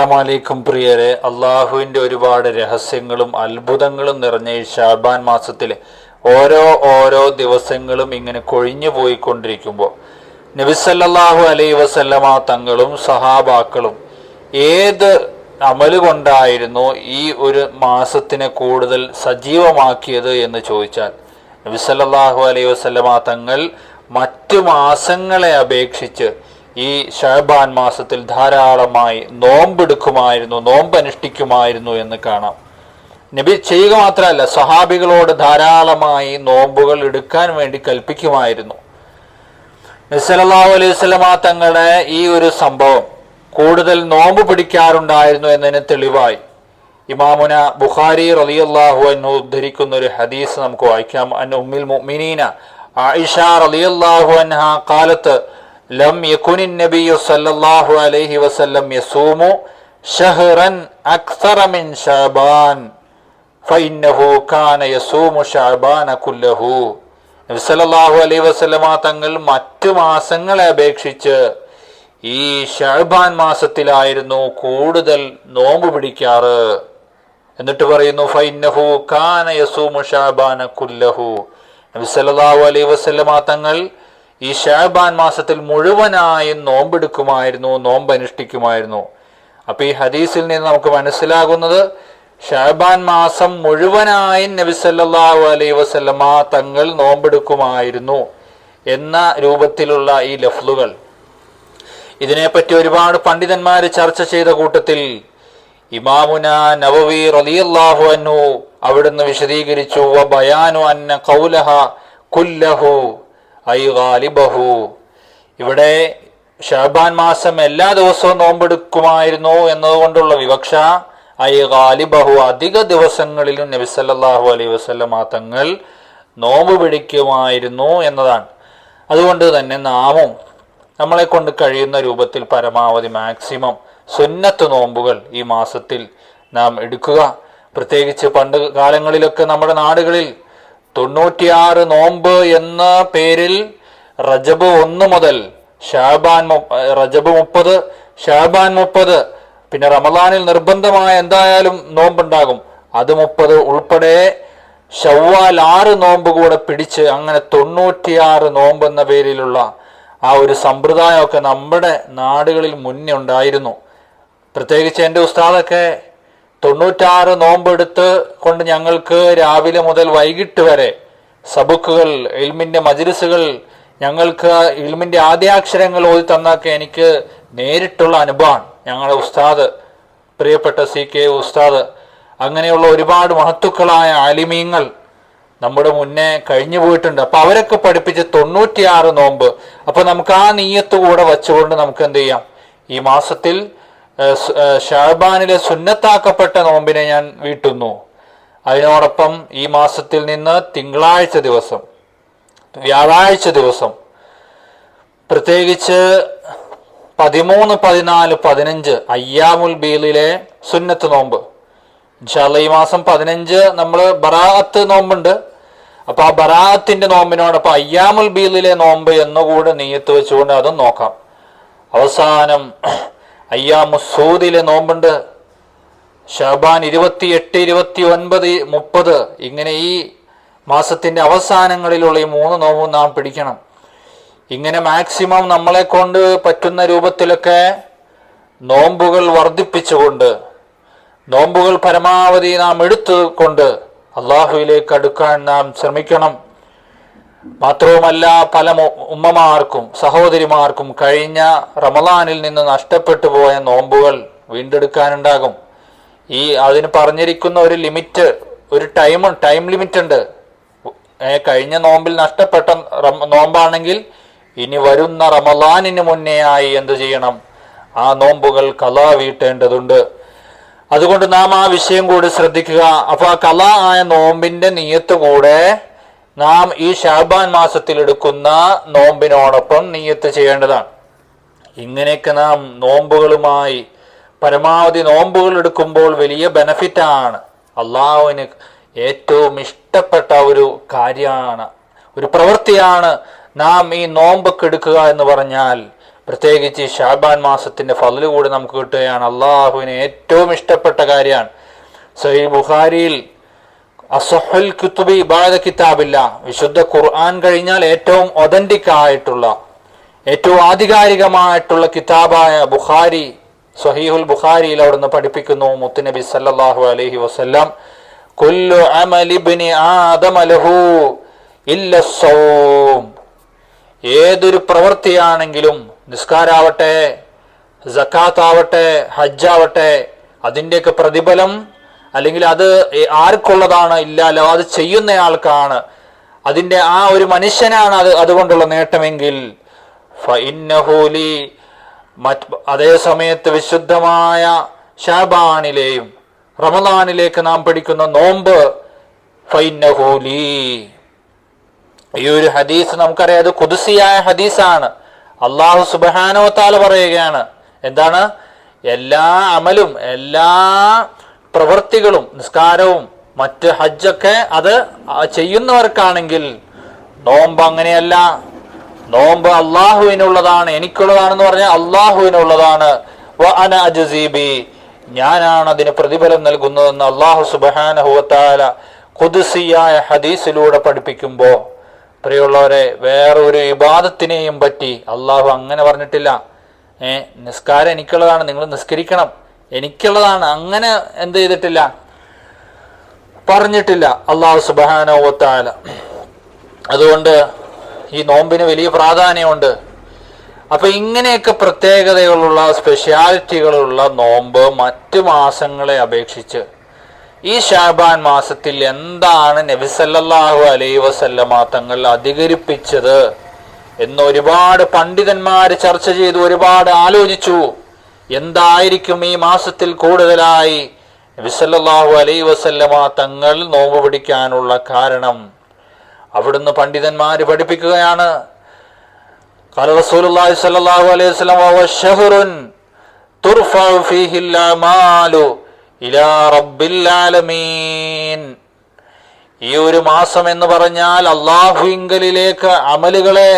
അസ്സലാമലൈക്കും പ്രിയരെ. അള്ളാഹുവിന്റെ ഒരുപാട് രഹസ്യങ്ങളും അത്ഭുതങ്ങളും നിറഞ്ഞ ഈ ഷാബാൻ മാസത്തിലെ ഓരോ ഓരോ ദിവസങ്ങളും ഇങ്ങനെ കൊഴിഞ്ഞു പോയിക്കൊണ്ടിരിക്കുമ്പോൾ നബിസല്ലാഹു അലൈ വസല്ലമ തങ്ങളും സഹാബാക്കളും ഏത് അമൽ കൊണ്ടായിരുന്നു ഈ ഒരു മാസത്തിനെ കൂടുതൽ സജീവമാക്കിയത് എന്ന് ചോദിച്ചാൽ നബിസല്ലാഹു അലൈ വസല്ലമ തങ്ങൾ മറ്റു മാസങ്ങളെ അപേക്ഷിച്ച് ഈ ഷഹബാൻ മാസത്തിൽ ധാരാളമായി നോമ്പെടുക്കുമായിരുന്നു നോമ്പ് അനുഷ്ഠിക്കുമായിരുന്നു എന്ന് കാണാം. നബി ചെയ്യുക മാത്രമല്ല സഹാബികളോട് ധാരാളമായി നോമ്പുകൾ എടുക്കാൻ വേണ്ടി കൽപ്പിക്കുമായിരുന്നു. നബ്സലാഹു അലൈഹി സ്വലമ തങ്ങളുടെ ഈ ഒരു സംഭവം കൂടുതൽ നോമ്പ് പിടിക്കാറുണ്ടായിരുന്നു എന്നതിന് തെളിവായി. ഇമാമുന ബുഖാരി റളിയല്ലാഹു എന്ന് ഉദ്ധരിക്കുന്ന ഒരു ഹദീസ് നമുക്ക് വായിക്കാം. അൻ ഉമ്മിൽ മുഅ്മിനീന ആയിഷ റളിയല്ലാഹു അൻഹ കാലത്ത് ലം സല്ലല്ലാഹു അലൈഹി വസല്ലം യസൂമു മിൻ ഫഇന്നഹു കാന യസൂമു കുല്ലഹു. നബി സല്ലല്ലാഹു അലൈഹി വസല്ലമ തങ്ങൾ മറ്റു മാസങ്ങളെ അപേക്ഷിച്ച് ഈ ഷഹബാൻ മാസത്തിലായിരുന്നു കൂടുതൽ നോമ്പ് പിടിക്കാറ്. എന്നിട്ട് പറയുന്നു ഫൈന്നഹു കാന യസൂമു ഷാബാന കുല്ലഹു. നബി സല്ലല്ലാഹു അലൈഹി വസല്ലമ തങ്ങൾ ഈ ഷാബാൻ മാസത്തിൽ മുഴുവനായും നോമ്പെടുക്കുമായിരുന്നു നോമ്പ് അനുഷ്ഠിക്കുമായിരുന്നു അപ്പൊ ഈ ഹദീസിൽ നിന്ന് നമുക്ക് മനസ്സിലാകുന്നത് ഷാബാൻ മാസം മുഴുവനായും നബി സല്ലല്ലാഹു അലൈഹി വസല്ലമ തങ്ങൾ നോമ്പെടുക്കുമായിരുന്നു എന്ന രൂപത്തിലുള്ള ഈ ലഫ്ലുകൾ ഇതിനെപ്പറ്റി ഒരുപാട് പണ്ഡിതന്മാർ ചർച്ച ചെയ്ത കൂട്ടത്തിൽ ഇമാമുന നവവി റളിയല്ലാഹു അന്നു അവിടുന്ന് വിശദീകരിച്ചു വ ബയാനു അന്ന കൗലഹ കുല്ലഹു ഐ ഗാലിബഹു. ഇവിടെ ഷാബാൻ മാസം എല്ലാ ദിവസവും നോമ്പെടുക്കുമായിരുന്നു എന്നതുകൊണ്ടുള്ള വിവക്ഷ ഐ ഗാലിബഹു. അധിക ദിവസങ്ങളിലും നബി സല്ലല്ലാഹു അലൈഹി വസല്ലമ തങ്ങൾ നോമ്പ് പിടിക്കുമായിരുന്നു എന്നതാണ്. അതുകൊണ്ട് തന്നെ നാമും നമ്മളെ കൊണ്ട് കഴിയുന്ന രൂപത്തിൽ പരമാവധി മാക്സിമം സുന്നത്ത് നോമ്പുകൾ ഈ മാസത്തിൽ നാം എടുക്കുക. പ്രത്യേകിച്ച് പണ്ട് കാലങ്ങളിലൊക്കെ നമ്മുടെ നാടുകളിൽ തൊണ്ണൂറ്റിയാറ് നോമ്പ് എന്ന പേരിൽ റജബ് ഒന്ന് മുതൽ ഷാബാൻ റജബ് മുപ്പത് ഷാബാൻ മുപ്പത്. പിന്നെ റമദാനിൽ നിർബന്ധമായ എന്തായാലും നോമ്പുണ്ടാകും. അത് മുപ്പത് ഉൾപ്പെടെ ഷവ്വാൽ ആറ് നോമ്പ് കൂടെ പിടിച്ച് അങ്ങനെ തൊണ്ണൂറ്റിയാറ് നോമ്പ് എന്ന പേരിലുള്ള ആ ഒരു സമ്പ്രദായമൊക്കെ നമ്മുടെ നാടുകളിൽ മുന്നേ ഉണ്ടായിരുന്നു പ്രത്യേകിച്ച് എന്റെ ഉസ്താദൊക്കെ തൊണ്ണൂറ്റാറ് നോമ്പെടുത്ത് കൊണ്ട് ഞങ്ങൾക്ക് രാവിലെ മുതൽ വൈകിട്ട് വരെ സബുക്കുകൾ ഇൽമിന്റെ മജിലിസുകൾ ഞങ്ങൾക്ക് ഇൽമിന്റെ ആദ്യാക്ഷരങ്ങൾ ഓതി തന്നൊക്കെ എനിക്ക് നേരിട്ടുള്ള അനുഭവമാണ്. ഞങ്ങളുടെ ഉസ്താദ് പ്രിയപ്പെട്ട സി കെ ഉസ്താദ് അങ്ങനെയുള്ള ഒരുപാട് മഹത്തുക്കളായ ആലിമീങ്ങൾ നമ്മുടെ മുന്നേ കഴിഞ്ഞു പോയിട്ടുണ്ട്. അപ്പൊ അവരൊക്കെ പഠിപ്പിച്ച് തൊണ്ണൂറ്റിയാറ് നോമ്പ്. അപ്പൊ നമുക്ക് ആ നീയത്ത് കൂടെ വച്ചുകൊണ്ട് നമുക്ക് എന്ത് ചെയ്യാം? ഈ മാസത്തിൽ ഷാബാനിലെ സുന്നത്താക്കപ്പെട്ട നോമ്പിനെ ഞാൻ വീട്ടുന്നു. അതിനോടൊപ്പം ഈ മാസത്തിൽ നിന്ന് തിങ്കളാഴ്ച ദിവസം വ്യാഴാഴ്ച ദിവസം പ്രത്യേകിച്ച് പതിമൂന്ന് പതിനാല് പതിനഞ്ച് അയ്യാമുൽ ബീലിലെ സുന്നത്ത് നോമ്പ്. ഇൻഷാല്ല ഈ മാസം പതിനഞ്ച് നമ്മൾ ബറാഅത്ത് നോമ്പുണ്ട്. അപ്പൊ ആ ബറാഅത്തിന്റെ നോമ്പിനോടൊപ്പം അയ്യാമുൽ ബീലിലെ നോമ്പ് എന്നുകൂടെ നീയത്ത് വെച്ചുകൊണ്ട് അതും നോക്കാം. അവസാനം അയ്യാമുസൂദിലെ നോമ്പുണ്ട്. ഷാബാൻ ഇരുപത്തി എട്ട് ഇരുപത്തി ഒൻപത് മുപ്പത്. ഇങ്ങനെ ഈ മാസത്തിന്റെ അവസാനങ്ങളിലുള്ള ഈ മൂന്ന് നോമ്പും നാം പിടിക്കണം. ഇങ്ങനെ മാക്സിമം നമ്മളെ കൊണ്ട് പറ്റുന്ന രൂപത്തിലൊക്കെ നോമ്പുകൾ വർദ്ധിപ്പിച്ചുകൊണ്ട് നോമ്പുകൾ പരമാവധി നാം എടുത്തുകൊണ്ട് അള്ളാഹുവിലേക്ക് അടുക്കാൻ നാം ശ്രമിക്കണം. മാത്രവുമല്ല പല ഉമ്മമാർക്കും സഹോദരിമാർക്കും കഴിഞ്ഞ റമദാനിൽ നിന്ന് നഷ്ടപ്പെട്ടു പോയ നോമ്പുകൾ വീണ്ടെടുക്കാനുണ്ടാകും. ഈ അതിന് പറഞ്ഞിരിക്കുന്ന ഒരു ലിമിറ്റ് ഒരു ടൈം ടൈം ലിമിറ്റ് ഉണ്ട് കഴിഞ്ഞ നോമ്പിൽ നഷ്ടപ്പെട്ട നോമ്പാണെങ്കിൽ ഇനി വരുന്ന റമദാനിന് മുന്നേ ആയി എന്ത് ചെയ്യണം? ആ നോമ്പുകൾ കലാ വീട്ടേണ്ടതുണ്ട്. അതുകൊണ്ട് നാം ആ വിഷയം കൂടി ശ്രദ്ധിക്കുക. അപ്പൊ ആ കല ആയ നോമ്പിന്റെ നീയത്ത് കൂടെ നാം ഈ ഷാബാൻ മാസത്തിൽ എടുക്കുന്ന നോമ്പിനോടൊപ്പം നീയത്ത് ചെയ്യേണ്ടതാണ്. ഇങ്ങനെയൊക്കെ നാം നോമ്പുകളുമായി പരമാവധി നോമ്പുകൾ എടുക്കുമ്പോൾ വലിയ ബെനഫിറ്റാണ്. അള്ളാഹുവിന് ഏറ്റവും ഇഷ്ടപ്പെട്ട ഒരു കാര്യമാണ് ഒരു പ്രവൃത്തിയാണ് നാം ഈ നോമ്പൊക്കെ എടുക്കുക എന്ന് പറഞ്ഞാൽ. പ്രത്യേകിച്ച് ഷാബാൻ മാസത്തിന്റെ ഫലു കൂടി നമുക്ക് കിട്ടുകയാണ്. അള്ളാഹുവിന് ഏറ്റവും ഇഷ്ടപ്പെട്ട കാര്യമാണ്. സഹി ബുഖാരിയിൽ അസഹൽ കുത്തുബി ഇബാദ കിതാബില്ല. വിശുദ്ധ ഖുർആൻ കഴിഞ്ഞാൽ ഏറ്റവും ഒതന്റിക് ആയിട്ടുള്ള ഏറ്റവും ആധികാരികമായിട്ടുള്ള കിതാബായ ബുഖാരി സഹീഹുൽ ബുഖാരിയിൽ അവിടുന്ന് പഠിപ്പിക്കുന്നു മുത്തുനബി സല്ലാഹു അലഹി വസല്ലം. കുല്ലു അമലിബിനി ആദമലഹു ആദമ ലഹു ഇല്ല സോം ഏതൊരു പ്രവൃത്തിയാണെങ്കിലും നിസ്കാരാവട്ടെ ജക്കാത്താവട്ടെ ഹജ്ജാവട്ടെ അതിന്റെയൊക്കെ പ്രതിഫലം അല്ലെങ്കിൽ അത് ആർക്കുള്ളതാണ് ഇല്ല അല്ല അത് ചെയ്യുന്നയാൾക്കാണ് അതിന്റെ ആ ഒരു മനുഷ്യനാണ് അത് അതുകൊണ്ടുള്ള നേട്ടമെങ്കിൽ മറ്റ് അതേ സമയത്ത് വിശുദ്ധമായ ഷാബാനിലെയും റമദാനിലേക്ക് നാം പഠിക്കുന്ന നോമ്പ് ഫൈന്നഹൂലി ഈ ഒരു ഹദീസ് നമുക്കറിയാം അത് കുതിസിയായ ഹദീസാണ്. അള്ളാഹു സുബാനോത്താൽ പറയുകയാണ്. എന്താണ്? എല്ലാ അമലും എല്ലാ പ്രവൃത്തികളും നിസ്കാരവും മറ്റ് ഹജ്ജൊക്കെ അത് ചെയ്യുന്നവർക്കാണെങ്കിൽ നോമ്പ് അങ്ങനെയല്ല. നോമ്പ് അള്ളാഹുവിനുള്ളതാണ് എനിക്കുള്ളതാണെന്ന് പറഞ്ഞാൽ അള്ളാഹുവിനുള്ളതാണ്. ഞാനാണ് അതിന് പ്രതിഫലം നൽകുന്നതെന്ന് അള്ളാഹു സുബാനഹുവത്താല കുതിസിയായ ഹദീസിലൂടെ പഠിപ്പിക്കുമ്പോൾ പ്രിയമുള്ളവരെ വേറൊരു വിവാദത്തിനെയും പറ്റി അള്ളാഹു അങ്ങനെ പറഞ്ഞിട്ടില്ല. ഏ നിസ്കാരം എനിക്കുള്ളതാണ് നിങ്ങൾ നിസ്കരിക്കണം. എനിക്കുള്ളതാണ്. അങ്ങനെ എന്ത് ചെയ്തിട്ടില്ല. പറഞ്ഞിട്ടില്ല. അള്ളാഹു സുബാനോത്താല അതുകൊണ്ട് ഈ നോമ്പിന് വലിയ പ്രാധാന്യമുണ്ട്. അപ്പൊ ഇങ്ങനെയൊക്കെ പ്രത്യേകതകളുള്ള സ്പെഷ്യാലിറ്റികളുള്ള നോമ്പ് മറ്റു മാസങ്ങളെ അപേക്ഷിച്ച് ഈ ഷാബാൻ മാസത്തിൽ എന്താണ് നബിസല്ലാഹു അലൈ വസല്ലമ തങ്ങൾ അധികരിപ്പിച്ചത് എന്ന് ഒരുപാട് പണ്ഡിതന്മാർ ചർച്ച ചെയ്തു ഒരുപാട് ആലോചിച്ചു. എന്തായിരിക്കും ഈ മാസത്തിൽ കൂടുതലായി നബിസല്ലാഹു അലൈ വസല്ലമ തങ്ങൾ നോമ്പ് പിടിക്കാനുള്ള കാരണം അവിടുന്ന് പണ്ഡിതന്മാർ പഠിപ്പിക്കുകയാണ് قال رسول الله صلى الله عليه وسلم وهو شهر ترفع فيه الأعمال إلى رب العالمين ഈ ഒരു മാസം എന്ന് പറഞ്ഞാൽ അള്ളാഹുവിങ്കലിലേക്ക് അമലുകളെ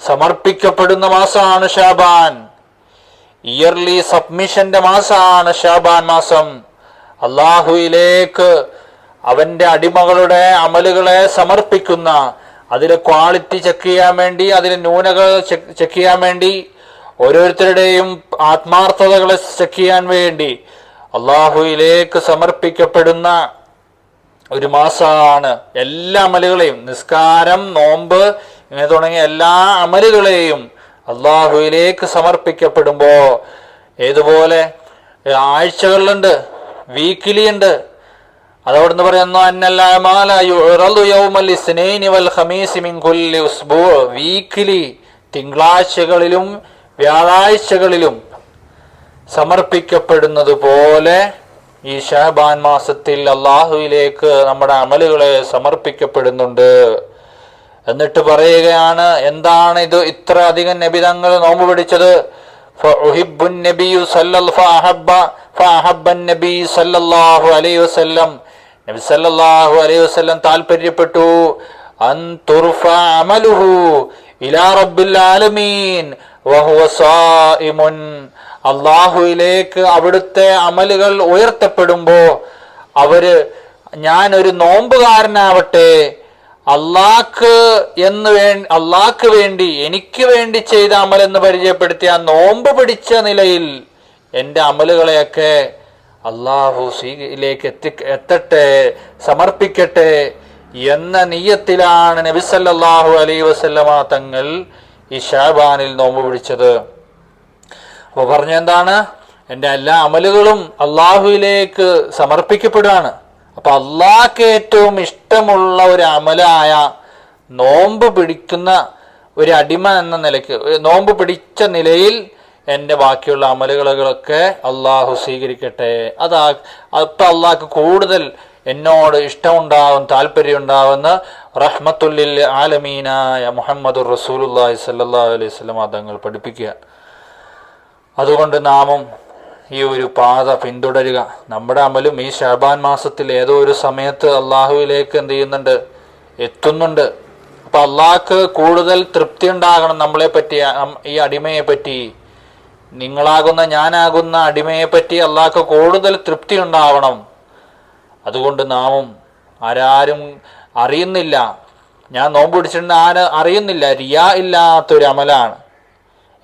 സമർപ്പിക്കപ്പെടുന്ന മാസമാണ് ഷാബാൻ ഇയർലി സബ്മിഷന്റെ മാസമാണ് ഷാബാൻ മാസം. അള്ളാഹുയിലേക്ക് അവന്റെ അടിമകളുടെ അമലുകളെ സമർപ്പിക്കുന്ന അതിലെ ക്വാളിറ്റി ചെക്ക് ചെയ്യാൻ വേണ്ടി അതിലെ ന്യൂനകൾ ചെക്ക് ചെയ്യാൻ വേണ്ടി ഓരോരുത്തരുടെയും ആത്മാർത്ഥതകളെ ചെക്ക് ചെയ്യാൻ വേണ്ടി അള്ളാഹുയിലേക്ക് സമർപ്പിക്കപ്പെടുന്ന ഒരു മാസമാണ് എല്ലാ അമലുകളെയും. നിസ്കാരം നോമ്പ് ഇങ്ങനെ തുടങ്ങിയ എല്ലാ അമലുകളെയും അള്ളാഹുയിലേക്ക് സമർപ്പിക്കപ്പെടുമ്പോൾ ഏതുപോലെ ആഴ്ചകളിലുണ്ട് വീക്കിലി ഉണ്ട് അതവിടുന്ന് പറയുന്നു വീക്കിലി തിങ്കളാഴ്ചകളിലും വ്യാഴാഴ്ചകളിലും സമർപ്പിക്കപ്പെടുന്നത് പോലെ ഈ ഷഹബാൻ മാസത്തിൽ അള്ളാഹുവിലേക്ക് നമ്മുടെ അമലുകളെ സമർപ്പിക്കപ്പെടുന്നുണ്ട്. എന്നിട്ട് പറയുകയാണ് എന്താണ് ഇത്? ഇത്ര അധികം നബിതങ്ങൾ നോമ്പ് പിടിച്ചത്? അലൈഹി വസല്ലം. നബി സല്ലല്ലാഹു അലൈഹി വസല്ലം താല്പര്യപ്പെട്ടു അൻ തുർഫ അമലുഹു ഇലാ റബ്ബിൽ ആലമീൻ. സായിമുൻ അള്ളാഹുവിലേക്ക് അവിടുത്തെ അമലുകൾ ഉയർത്തപ്പെടുമ്പോ അവർ ഞാൻ ഒരു നോമ്പുകാരനാവട്ടെ അള്ളാഹ്ക്ക് എന്ന് വേ അള്ളാഖ് വേണ്ടി എനിക്ക് വേണ്ടി ചെയ്ത അമൽ എന്ന് പരിചയപ്പെടുത്തിയ ആ നോമ്പ് പിടിച്ച നിലയിൽ എന്റെ അമലുകളെയൊക്കെ അള്ളാഹു സീയിലേക്ക് എത്തി എത്തട്ടെ സമർപ്പിക്കട്ടെ എന്ന നീയത്തിലാണ് നബിസല്ലാഹു അലൈ വസല്ലമ തങ്ങൾ ഈ ഷാബാനിൽ നോമ്പ് പിടിച്ചത്. അപ്പൊ പറഞ്ഞെന്താണ് എന്റെ എല്ലാ അമലുകളും അള്ളാഹുവിലേക്ക് സമർപ്പിക്കപ്പെടുകയാണ്. അപ്പൊ അള്ളാഹ്ക്ക് ഏറ്റവും ഇഷ്ടമുള്ള ഒരു അമലായ നോമ്പ് പിടിക്കുന്ന ഒരു അടിമ എന്ന നിലയ്ക്ക് നോമ്പ് പിടിച്ച നിലയിൽ എന്റെ ബാക്കിയുള്ള അമലുകളൊക്കെ അള്ളാഹു സ്വീകരിക്കട്ടെ. അതാ അപ്പൊ അള്ളാഹ്ക്ക് കൂടുതൽ എന്നോട് ഇഷ്ടമുണ്ടാവും താല്പര്യം ഉണ്ടാവുന്ന റഹ്മത്തുല്ലിൽ ആലമീനായ മുഹമ്മദ് റസൂലുല്ലാഹി സല്ലാ അലൈഹി സ്വലം തങ്ങൾ പഠിപ്പിക്കുക. അതുകൊണ്ട് നാമും ഈ ഒരു പാത പിന്തുടരുക. നമ്മുടെ അമലും ഈ ഷാബാൻ മാസത്തിൽ ഏതോ ഒരു സമയത്ത് അള്ളാഹുവിലേക്ക് എന്ത് ചെയ്യുന്നുണ്ട്? എത്തുന്നുണ്ട്. അപ്പൊ അള്ളാഹ്ക്ക് കൂടുതൽ തൃപ്തി ഉണ്ടാകണം നമ്മളെ പറ്റി ഈ അടിമയെ പറ്റി നിങ്ങളാകുന്ന ഞാനാകുന്ന അടിമയെ പറ്റി അള്ളാഹ്ക്ക് കൂടുതൽ തൃപ്തി ഉണ്ടാവണം. അതുകൊണ്ട് നാമും ആരാരും അറിയുന്നില്ല. ഞാൻ നോമ്പ് പിടിച്ചിട്ടുണ്ട് ആര് അറിയുന്നില്ല. റിയ ഇല്ലാത്തൊരു അമലാണ്.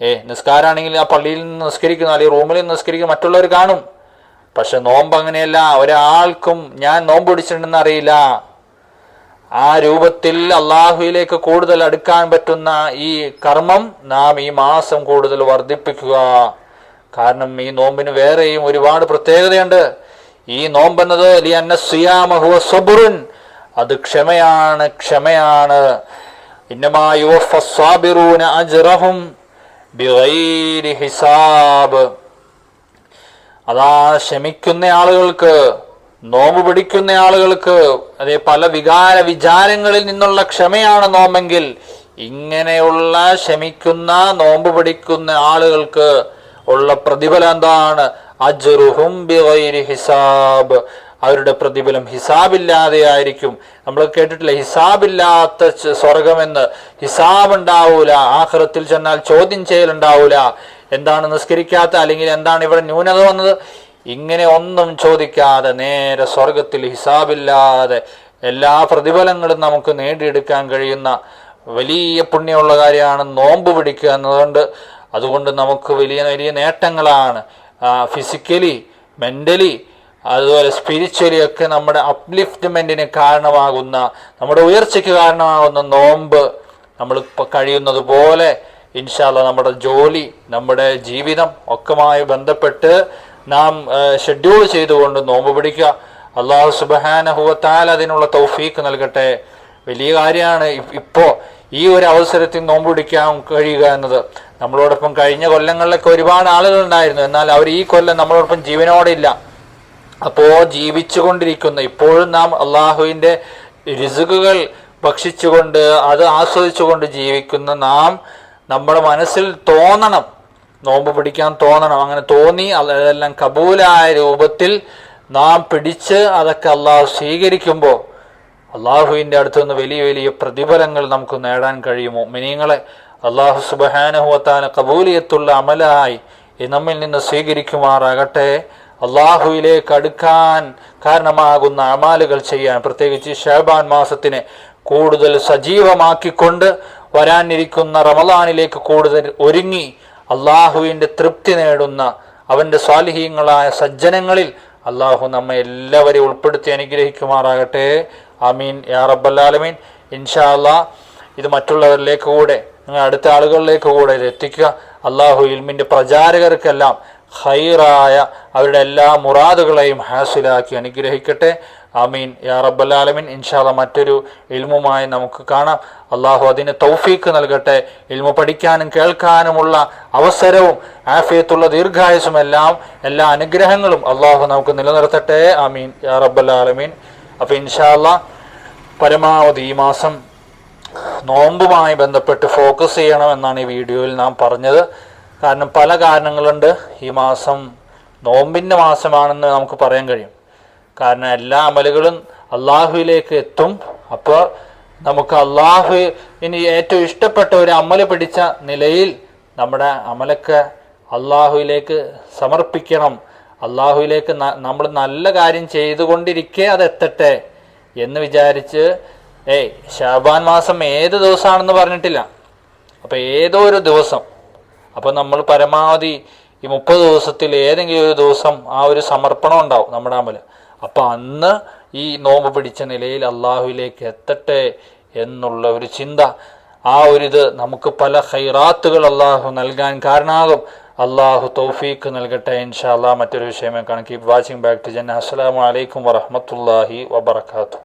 ഏ നിസ്കാരാണെങ്കിൽ ആ പള്ളിയിൽ നിന്ന് നിസ്കരിക്കുന്നു അല്ലെങ്കിൽ റൂമിൽ നിന്ന് നിസ്കരിക്കും മറ്റുള്ളവർ കാണും. പക്ഷെ നോമ്പ് അങ്ങനെയല്ല. ഒരാൾക്കും ഞാൻ നോമ്പ് പിടിച്ചിട്ടുണ്ടെന്ന് അറിയില്ല. ആ രൂപത്തിൽ അള്ളാഹുയിലേക്ക് കൂടുതൽ അടുക്കാൻ പറ്റുന്ന ഈ കർമ്മം നാം ഈ മാസം കൂടുതൽ വർദ്ധിപ്പിക്കുക. കാരണം ഈ നോമ്പിന് വേറെയും ഒരുപാട് പ്രത്യേകതയുണ്ട്. ഈ നോമ്പെന്നത് സിയാമഹുവ അത് ക്ഷമയാണ് ക്ഷമയാണ്. ഇന്നമാ അജ്റഹും. ബിഗൈരി ഹിസാബ്. അതാ ക്ഷമിക്കുന്ന ആളുകൾക്ക് നോമ്പ് പിടിക്കുന്ന ആളുകൾക്ക് അതേ പല വികാര വിചാരങ്ങളിൽ നിന്നുള്ള ക്ഷമയാണ് നോമ്പെങ്കിൽ ഇങ്ങനെയുള്ള ക്ഷമിക്കുന്ന നോമ്പ് പിടിക്കുന്ന ആളുകൾക്ക് ഉള്ള പ്രതിഫലം എന്താണ്? അജ്റുഹും ബിഗൈരി ഹിസാബ്. അവരുടെ പ്രതിഫലം ഹിസാബില്ലാതെ ആയിരിക്കും നമ്മൾ കേട്ടിട്ടില്ല? ഹിസാബില്ലാത്ത സ്വർഗമെന്ന് ഹിസാബ് ഉണ്ടാവൂല ആഖിറത്തിൽ ചെന്നാൽ ചോദ്യം ചെയ്യലുണ്ടാവൂല. എന്താണ് നിസ്കരിക്കാത്ത അല്ലെങ്കിൽ എന്താണ് ഇവിടെ ന്യൂനത വന്നത്? ഇങ്ങനെ ഒന്നും ചോദിക്കാതെ നേരെ സ്വർഗത്തിൽ ഹിസാബില്ലാതെ എല്ലാ പ്രതിഫലങ്ങളും നമുക്ക് നേടിയെടുക്കാൻ കഴിയുന്ന വലിയ പുണ്യമുള്ള കാര്യമാണ് നോമ്പ് പിടിക്കുക എന്നതുകൊണ്ട്. അതുകൊണ്ട് നമുക്ക് വലിയ വലിയ നേട്ടങ്ങളാണ്. ഫിസിക്കലി മെന്റലി അതുപോലെ സ്പിരിച്വലി ഒക്കെ നമ്മുടെ അപ്ലിഫ്റ്റ്മെന്റിന് കാരണമാകുന്ന നമ്മുടെ ഉയർച്ചയ്ക്ക് കാരണമാകുന്ന നോമ്പ് നമ്മൾ കഴിയുന്നത് പോലെ ഇൻഷാല്ല നമ്മുടെ ജോലി നമ്മുടെ ജീവിതം ഒക്കെമായി ബന്ധപ്പെട്ട് നാം ഷെഡ്യൂൾ ചെയ്തുകൊണ്ട് നോമ്പ് പിടിക്കുക. അള്ളാഹു സുബഹാനഹുവത്താൽ അതിനുള്ള തൗഫീക്ക് നൽകട്ടെ. വലിയ കാര്യമാണ് ഇപ്പോൾ ഈ ഒരു അവസരത്തിൽ നോമ്പ് പിടിക്കാൻ കഴിയുക എന്നത്. നമ്മളോടൊപ്പം കഴിഞ്ഞ കൊല്ലങ്ങളിലൊക്കെ ഒരുപാട് ആളുകൾ ഉണ്ടായിരുന്നു. എന്നാൽ അവർ ഈ കൊല്ലം നമ്മളോടൊപ്പം ജീവനോടെ ഇല്ല. അപ്പോ ജീവിച്ചുകൊണ്ടിരിക്കുന്ന ഇപ്പോഴും നാം അള്ളാഹുവിന്റെ രിസുകുകൾ ഭക്ഷിച്ചുകൊണ്ട് അത് ആസ്വദിച്ചുകൊണ്ട് ജീവിക്കുന്ന നാം നമ്മുടെ മനസ്സിൽ തോന്നണം. നോമ്പ് പിടിക്കാൻ തോന്നണം. അങ്ങനെ തോന്നി അത് അതെല്ലാം കബൂലായ രൂപത്തിൽ നാം പിടിച്ച് അതൊക്കെ അള്ളാഹു സ്വീകരിക്കുമ്പോൾ അള്ളാഹുവിന്റെ അടുത്തു നിന്ന് വലിയ വലിയ പ്രതിഫലങ്ങൾ നമുക്ക് നേടാൻ കഴിയുമോ? മിനിങ്ങളെ അള്ളാഹു സുബഹാനഹുവത്താന കബൂലിയത്തുള്ള അമലായി നമ്മിൽ നിന്ന് സ്വീകരിക്കുമാറാകട്ടെ. അള്ളാഹുവിലേക്ക് അടുക്കാൻ കാരണമാകുന്ന അമാലുകൾ ചെയ്യാൻ പ്രത്യേകിച്ച് ഷഹബാൻ മാസത്തിനെ കൂടുതൽ സജീവമാക്കിക്കൊണ്ട് വരാനിരിക്കുന്ന റമദാനിലേക്ക് കൂടുതൽ ഒരുങ്ങി അള്ളാഹുവിന്റെ തൃപ്തി നേടുന്ന അവന്റെ സ്വാലിഹീങ്ങളായ സജ്ജനങ്ങളിൽ അള്ളാഹു നമ്മെ എല്ലാവരെയും ഉൾപ്പെടുത്തി അനുഗ്രഹിക്കുമാറാകട്ടെ. അമീൻ യാ റബ്ബല്ലാലമീൻ ഇൻഷാ അല്ലാ ഇത് മറ്റുള്ളവരിലേക്ക് കൂടെ നിങ്ങൾ അടുത്ത ആളുകളിലേക്ക് കൂടെ ഇത് എത്തിക്കുക. അള്ളാഹു ഇൽമിന്റെ പ്രചാരകർക്കെല്ലാം ഹൈറായ അവരുടെ എല്ലാ മുറാദുകളെയും ഹാസിലാക്കി അനുഗ്രഹിക്കട്ടെ. ആമീൻ. യാ റബ്ബലാലമിൻ ഇൻഷാല്ല മറ്റൊരു ഇൽമുമായി നമുക്ക് കാണാം. അള്ളാഹു അതിന് തൗഫീക്ക് നൽകട്ടെ. ഇൽമു പഠിക്കാനും കേൾക്കാനുമുള്ള അവസരവും ആഫിയത്തുള്ള ദീർഘായുസും എല്ലാം എല്ലാ അനുഗ്രഹങ്ങളും അള്ളാഹു നമുക്ക് നിലനിർത്തട്ടെ. ആമീൻ. യാ റബ്ബലാലമീൻ അപ്പം ഇൻഷാല്ല പരമാവധി ഈ മാസം നോമ്പുമായി ബന്ധപ്പെട്ട് ഫോക്കസ് ചെയ്യണമെന്നാണ് ഈ വീഡിയോയിൽ നാം പറഞ്ഞത്. കാരണം പല കാരണങ്ങളുണ്ട്. ഈ മാസം നോമ്പിന്റെ മാസമാണെന്ന് നമുക്ക് പറയാൻ കഴിയും. കാരണം എല്ലാ അമലുകളും അള്ളാഹുവിലേക്ക് എത്തും. അപ്പോൾ നമുക്ക് അള്ളാഹു ഇനി ഏറ്റവും ഇഷ്ടപ്പെട്ട ഒരു അമൽ പിടിച്ച നിലയിൽ നമ്മുടെ അമലൊക്കെ അള്ളാഹുവിലേക്ക് സമർപ്പിക്കണം. അള്ളാഹുവിലേക്ക് നമ്മൾ നല്ല കാര്യം ചെയ്തുകൊണ്ടിരിക്കേ അത് എത്തട്ടെ എന്ന് വിചാരിച്ച് ഏയ് ഷാബാൻ മാസം ഏത് ദിവസമാണെന്ന് പറഞ്ഞിട്ടില്ല. അപ്പോൾ ഏതോ ഒരു ദിവസം അപ്പോൾ നമ്മൾ പരമാവധി ഈ മുപ്പത് ദിവസത്തിൽ ഏതെങ്കിലും ഒരു ദിവസം ആ ഒരു സമർപ്പണം ഉണ്ടാവും നമ്മുടെ അമൽ. അപ്പോൾ അന്ന് ഈ നോമ്പ് പിടിച്ച നിലയിൽ അള്ളാഹുവിലേക്ക് എത്തട്ടെ എന്നുള്ള ഒരു ചിന്ത ആ ഒരു ഇത് നമുക്ക് പല ഹൈറാത്തുകൾ അള്ളാഹു നൽകാൻ കാരണമാകും. അള്ളാഹു തൗഫീഖ് നൽകട്ടെ ഇൻഷാ മറ്റൊരു വിഷയമേ കാണാം കീപ് വാച്ചിങ് ബാക്ക് ടു ജന അസ്സാം അലൈക്കും വറഹമത്തല്ലാഹി വബർക്കാത്തു